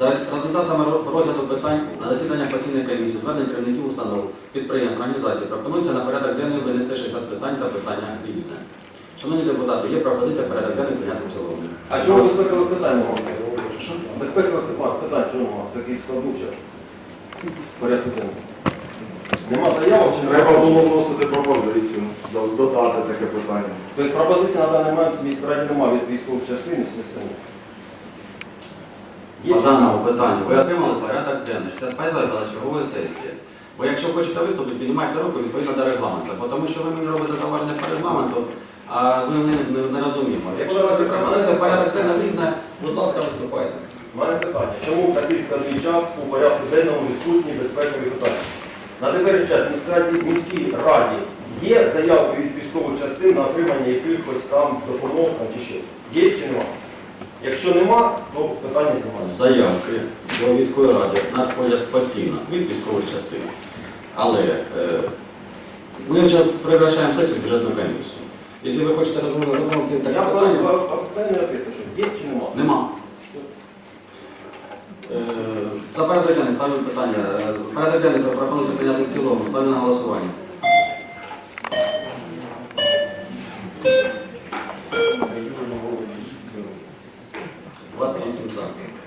За результатами розгляду питань на засіданнях постійної комісії звернень керівників установ, підприємств, організацій пропонується на порядок денний винести 60 питань та питання різне. Шановні депутати, є пропозиція порядок денний прийняти в цілому. А чому безпекових питань немає? Безпекових питань, чому? Такий складний час. Порядку денного. Нема заявок чи Треба було вносити пропозицію, додати таке питання. Тобто пропозиції на даний момент міськраді немає від військових частин і системи. Є даному питанню ви отримали порядок денний 65 чергової сесії. Бо якщо хочете виступити, піднімайте руку відповідно до регламенту, бо тому що ви мені робите зауваження по регламенту, а ми не, не, не розуміємо. Якщо у вас є порядок денний різне, будь ласка, виступайте. У мене питання. Чому такий складний час у порядку денному відсутні безпекові питання? На теперішній час в міській раді є заявки від військових частин на отримання якихось там допомог чи ще? Є чи нема? Якщо нема, то питання знімається. Заявки до військової ради надходять постійно від військових частин. Але е, ми зараз приглашаємо сесію в бюджетну комісію. Якщо ви хочете розмовляти таке Я питання, питання написано, що є чи нема? нема. Е, За порядок денний ставлю питання. Е, Порядок денний пропонується прийняти в цілому. Ставлю на голосування. 28 за.